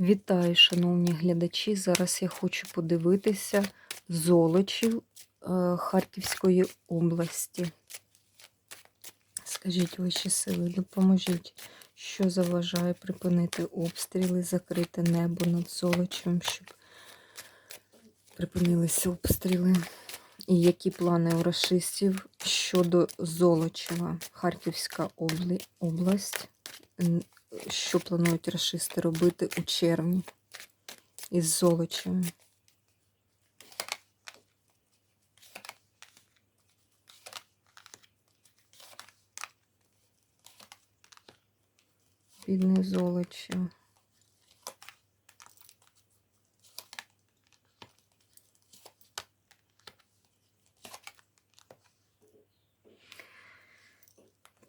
Вітаю, шановні глядачі. Зараз я хочу подивитися золочів е, Харківської області. Скажіть вищі сили, допоможіть, що заважає припинити обстріли, закрити небо над золочем, щоб припинилися обстріли. І які плани у расистів щодо Золочева, Харківська область? Що планують расисти робити у червні із Золочевим? Бідний Золочев.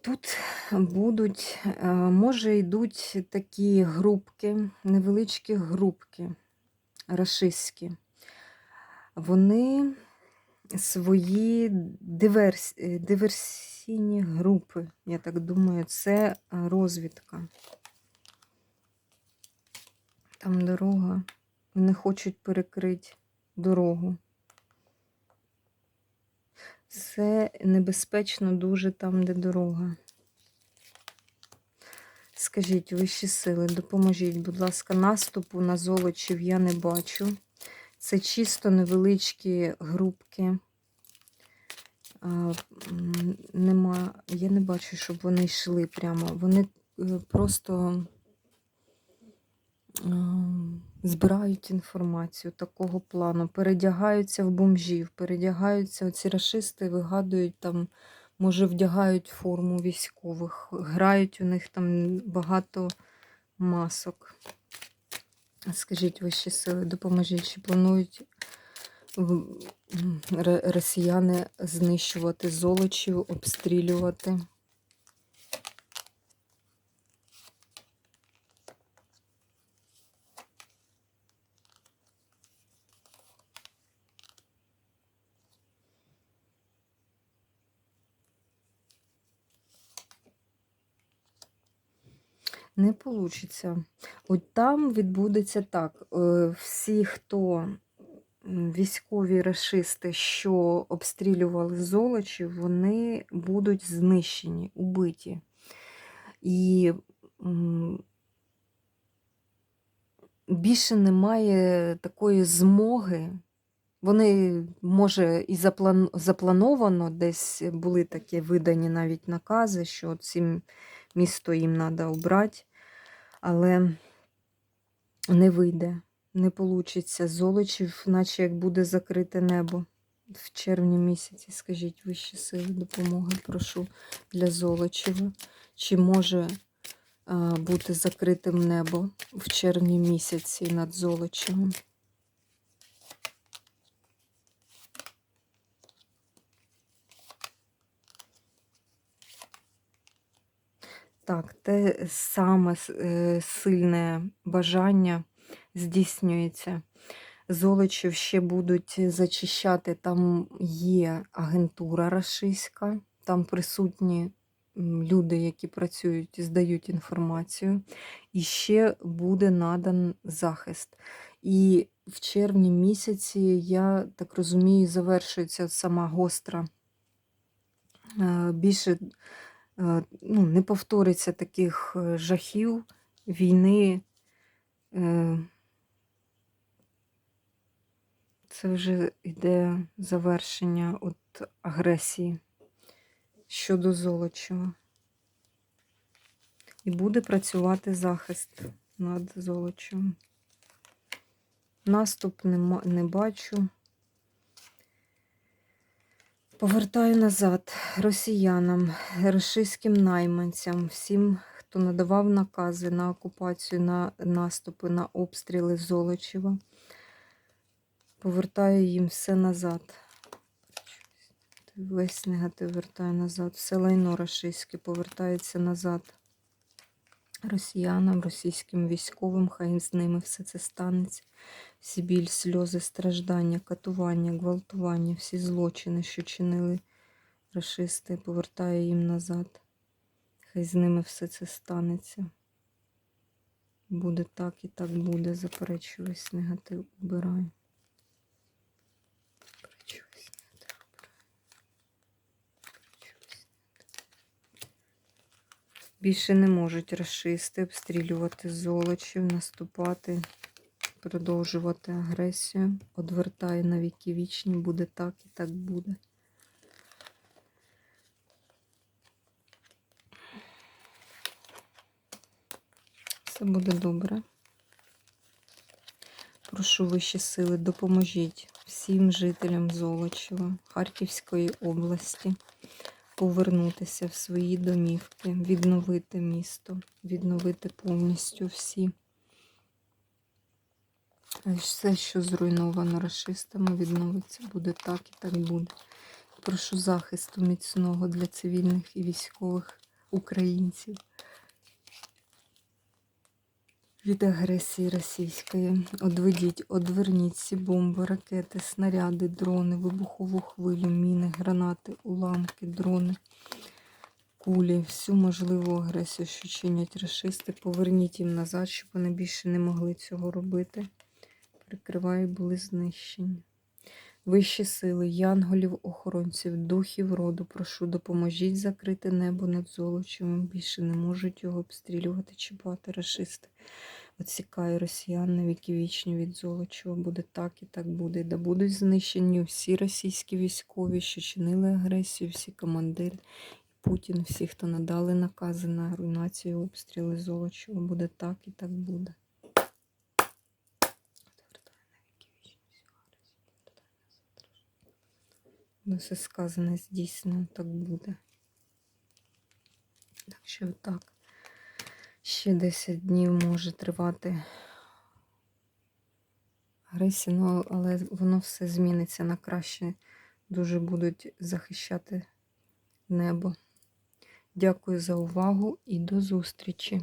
Тут будуть, е, може, йдуть такі групки, невеличкі групки рашистські. Вони свої диверс... е, диверсійні групи, я так думаю, це розвідка. Там дорога. Вони хочуть перекрити дорогу. Це небезпечно дуже там, де дорога. Скажіть, вищі сили, допоможіть, будь ласка, наступу на золочів я не бачу. Це чисто невеличкі групки. А, Нема, я не бачу, щоб вони йшли прямо. Вони е, просто а, збирають інформацію такого плану, передягаються в бомжів, передягаються, оці рашисти вигадують там, може, вдягають форму військових, грають у них там багато масок. Скажіть вищі сили, допоможіть, чи планують росіяни знищувати золочів, обстрілювати? Не вийде. От там відбудеться так. е, Всі, хто військові рашисти, що обстрілювали золочів, вони будуть знищені, убиті. І більше немає такої змоги. Вони, може, і заплан... заплановано, десь були такі видані навіть накази, що ці місто їм треба обрати, але не вийде, не вийде. Золочів, наче як буде закрите небо в червні місяці. Скажіть вищі сили допомоги, прошу для Золочева. Чи може бути закритим небо в червні місяці над Золочевим? Так, те саме е, сильне бажання здійснюється. Золочів ще будуть зачищати, там є агентура рашистська, там присутні люди, які працюють здають інформацію. І ще буде надан захист. І в червні місяці, я так розумію, завершується сама гостра. е, Більше ну, не повториться таких е, жахів війни. е, Це вже йде завершення от агресії щодо Золочева. І буде працювати захист над Золочевим. Наступ не бачу. Повертаю назад росіянам, російським найманцям, всім, хто надавав накази на окупацію, на наступи, на обстріли Золочева. Повертаю їм все назад. Весь негатив вертаю назад. Все лайно рашистське повертається назад. Росіянам, російським військовим, хай з ними все це станеться. Всі біль, сльози, страждання, катування, гвалтування, всі злочини, що чинили рашисти, повертаю їм назад. Хай з ними все це станеться. Буде так і так буде. Заперечую весь негатив, убираю. Заперечую весь негатив, убираю. Заперечую весь Більше не можуть расисти обстрілювати золочів, наступати, продовжувати агресію. Одвертає на віки вічні, буде так і так буде. Все буде добре. Прошу вищі сили, допоможіть всім жителям Золочева, Харківської області повернутися в свої домівки, відновити місто, відновити повністю всі. Все, що зруйновано расистами, відновиться, буде так і так буде. Прошу захисту міцного для цивільних і військових українців від агресії російської. Одведіть, одверніть всі бомби, ракети, снаряди, дрони, вибухову хвилю, міни, гранати, уламки, дрони, кулі, всю можливу агресію, що чинять расисти. Поверніть їм назад, щоб вони більше не могли цього робити. Прикриваю, були знищені. Вищі сили, янголів, охоронців, духів роду, прошу, допоможіть закрити небо над Золочевим. Більше не можуть його обстрілювати, чіпати рашисти. Отсікаю росіян на віки вічні від Золочева. Буде так і так буде. Да будуть знищені всі російські військові, що чинили агресію, всі командири. Путін, всі, хто надали накази на руйнацію обстріли Золочева. Буде так і так буде. Ну, все сказане здійснено, так буде. Так що так. Ще 10 днів може тривати агресія, ну, але воно все зміниться на краще. Дуже будуть захищати небо. Дякую за увагу і до зустрічі!